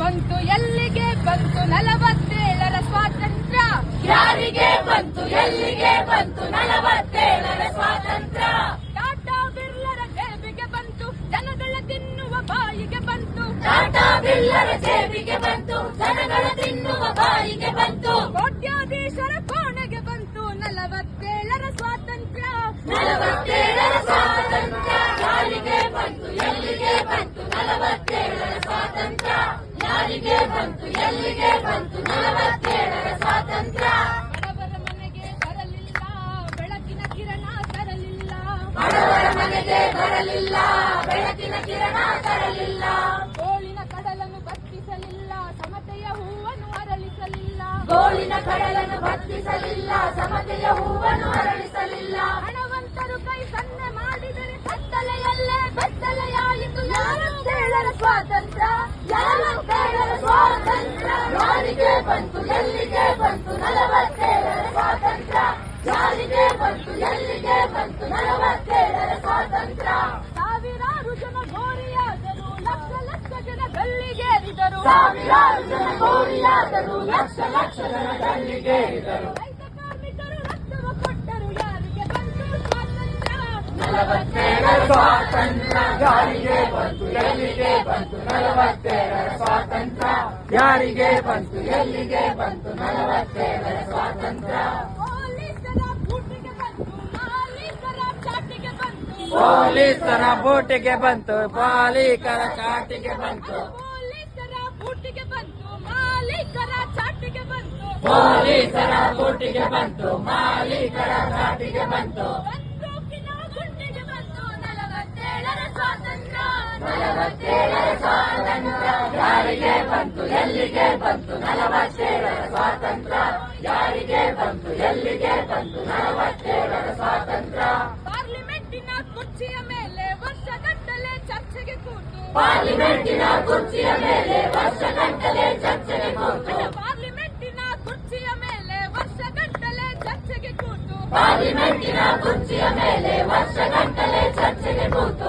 ಬಂತು ಎಲ್ಲಿಗೆ ಬಂತು ನಲವತ್ತೇಳರ ಸ್ವಾತಂತ್ರ್ಯ? ಯಾರಿಗೆ ಬಂತು ಎಲ್ಲಿಗೆ ಬಂತು ನಲವತ್ತೇಳರ ಸ್ವಾತಂತ್ರ್ಯ? ಟಾಟಾ ಬಿರ್ಲರ ಜೇಬಿಗೆ ಬಂತು ಜನಗಳ ತಿನ್ನುವ ಬಾಯಿಗೆ ಬಂತು. ಟಾಟಾ ಬಿಲ್ಲರ ಜೇಬಿಗೆ ಬಂತು ಜನಗಳ ತಿನ್ನುವ ಬಾಯಿಗೆ ಬಂತು ಕೋಟ್ಯಾಧೀಶರ ಕೋಣೆಗೆ ಬಂತು ನಲವತ್ತೇಳರ ಸ್ವಾತಂತ್ರ್ಯ ನಲವತ್ತೇಳರ ಸ್ವಾತಂತ್ರ್ಯ ಯಾರಿಗೆ ಬಂತು ಎಲ್ಲಿಗೆ ಬಂತು ನಲವತ್ತೇಳರ ಸ್ವಾತಂತ್ರ್ಯ ಯಾರಿಗೆ ಬಂತು ಎಲ್ಲಿಗೆ ಬಂತು ನಲವತ್ತೇಳರ ಸ್ವಾತಂತ್ರ್ಯ. ಬಡವರ ಮನೆಗೆ ಬರಲಿಲ್ಲ ಬೆಳಕಿನ ಕಿರಣ ತರಲಿಲ್ಲ. ಬಡವರ ಮನೆಗೆ ಬರಲಿಲ್ಲ ಬೆಳಕಿನ ಕಿರಣ ತರಲಿಲ್ಲ. ಗೋಳಿನ ಕಡಲನ್ನು ಬತ್ತಿಸಲಿಲ್ಲ ಸಮತೆಯ ಹೂವನ್ನು ಅರಳಿಸಲಿಲ್ಲ. ಗೋಳಿನ ಕಡಲನ್ನು ಭತ್ತಿಸಲಿಲ್ಲ ಸಮತೆಯ ಹೂವನ್ನು ಅರಳಿಸಲಿಲ್ಲ ಹಣವಂತರು ಕೈ ಸನ್ನೆ ಮಾಡಿದರೆ ಕತ್ತಲೆಯಲ್ಲೇ ಬೆತ್ತಲೆಯಾಯಿತು ನಲವತ್ತೇಳರ ಸ್ವಾತಂತ್ರ್ಯ ನಲವತ್ತೇಳರ ಸ್ವಾತಂತ್ರ್ಯ ಯಾರಿಗೆ ಬಂತು ಎಲ್ಲಿಗೆ ಬಂತು ನಲವತ್ತೇಳರ ಸ್ವಾತಂತ್ರ್ಯ? ಯಾರಿಗೆ ಬಂತು ಎಲ್ಲಿಗೆ ಬಂತು ನಲವತ್ತೇಳರ ಸ್ವಾತಂತ್ರ್ಯ? ಸಾವಿರಾರು ಜನ ಗೋರಿಯಾದರು ಲಕ್ಷ ಲಕ್ಷ ಜನ ಗಲ್ಲಿಗೇರಿದರು. ಸಾವಿರಾರು ಜನ ಗೋರಿಯಾದರು ಲಕ್ಷ ಲಕ್ಷ ಜನ ಗಲ್ಲಿಗೇರಿದರು. ರೈತ ಕಾರ್ಮಿಕರು ರಕ್ತವ ಕೊಟ್ಟರು ಯಾರಿಗೆ ಬಂತು ಸ್ವಾತಂತ್ರ್ಯ? ನಲವತ್ತೇಳರ ಸ್ವಾತಂತ್ರ್ಯ ಯಾರಿಗೆ ಬಂತು ಎಲ್ಲಿಗೆ ಬಂತು ನಲವತ್ತೇಳರ ಸ್ವಾತಂತ್ರ್ಯ? ಯಾರಿಗೆ ಬಂತು ಎಲ್ಲಿಗೆ ಬಂತು ನಲವತ್ತೇಳರ ಸ್ವಾತಂತ್ರ್ಯ. ಪೊಲೀಸರ ಬೂಟಿಗೆ ಬಂತು ಮಾಲೀಕರ ಚಾಟಿಗೆ ಬಂತು. ಪೊಲೀಸರ ಬೋಟಿಗೆ ಬಂತು ಪಾಲಿಕರ ಚಾಟಿಗೆ ಬಂತು. ಪೊಲೀಸರ ಬೂಟಿಗೆ ಬಂತು ಮಾಲೀಕರ ಚಾಟಿಗೆ ಬಂತು. ಪೊಲೀಸರ ಬೂಟಿಗೆ ಯಾರಿಗೆ ಬಂತು ಎಲ್ಲಿಗೆ ಬಂತು ನಲವತ್ತೇಳರ ಸ್ವಾತಂತ್ರ್ಯ ಯಾರಿಗೆ ಬಂತು ಎಲ್ಲಿಗೆ ಬಂತು ನಲವತ್ತೇಳರ ಸ್ವಾತಂತ್ರ್ಯ ಪಾರ್ಲಿಮೆಂಟಿನ ಕುರ್ಚಿಯ ಮೇಲೆ ವರ್ಷಗಟ್ಟಲೆ ಚರ್ಚೆಗೆ ಕೂತು. ಪಾರ್ಲಿಮೆಂಟಿನ ಕುರ್ಚಿಯ ಮೇಲೆ ವರ್ಷಗಟ್ಟಲೆ ಚರ್ಚೆಗೆ ಕೂತು. ಪಾರ್ಲಿಮೆಂಟಿನ ಕುರ್ಚಿಯ ಮೇಲೆ ವರ್ಷಗಟ್ಟಲೆ ಚರ್ಚೆಗೆ ಕೂತು. ಪಾರ್ಲಿಮೆಂಟಿನ ಕುರ್ಚಿಯ ಮೇಲೆ ವರ್ಷಗಟ್ಟಲೆ ಚರ್ಚೆಗೆ ಕೂತು.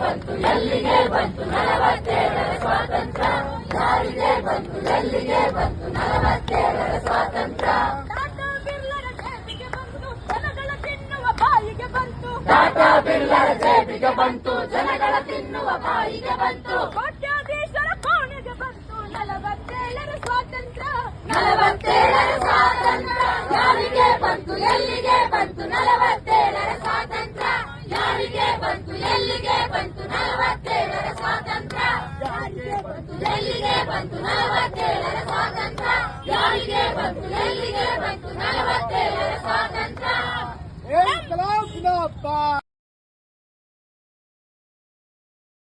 ಬಂತು ಎಲ್ಲಿಗೆ ಬಂತು ನಲವತ್ತೇಳರ ಸ್ವಾತಂತ್ರ್ಯ. ಯಾರಿಗೆ ಬಂತು ಎಲ್ಲಿಗೆ ಬಂತು ನಲವತ್ತೇಳರ ಸ್ವಾತಂತ್ರ್ಯ. ಟಾಟಾ ಬಿರ್ಲರ ಜೇಬಿಗೆ ಬಂತು ಜನಗಳ ತಿನ್ನುವ ಬಾಯಿಗೆ ಬಂತು ಟಾಟಾ ಬಿಲ್ಲರ ಜೇಬಿಗೆ ಬಂತು ಜನಗಳ ತಿನ್ನುವ ಬಾಯಿಗೆ ಬಂತು ಕೋಟ್ಯಾಧೀಶರ ಕೋಣೆಗೆ ಬಂತು ನಲವತ್ತೇಳರ ಸ್ವಾತಂತ್ರ್ಯ ನಲವತ್ತೇಳರ ಸ್ವಾತಂತ್ರ್ಯ ಯಾರಿಗೆ ಬಂತು ಎಲ್ಲಿಗೆ ಬಂತು ನಲವತ್ತೇಳರ ಸ್ವಾತಂತ್ರ್ಯ ಯಾರಿಗೆ ಬಂತು ಎಲ್ಲಿಗೆ ಬಂತು ನಲವತ್ತೇಳರ ಸ್ವಾತಂತ್ರ್ಯ ಯಾರಿಗೆ ಬಂತು ಎಲ್ಲಿಗೆ ಬಂತು ನಲವತ್ತೇಳರ ಸ್ವಾತಂತ್ರ್ಯ ಯಾರಿಗೆ ಬಂತು ಎಲ್ಲಿಗೆ ಬಂತು ನಲವತ್ತೇಳರ ಸ್ವಾತಂತ್ರ್ಯ ಏ ಕಲಾಂ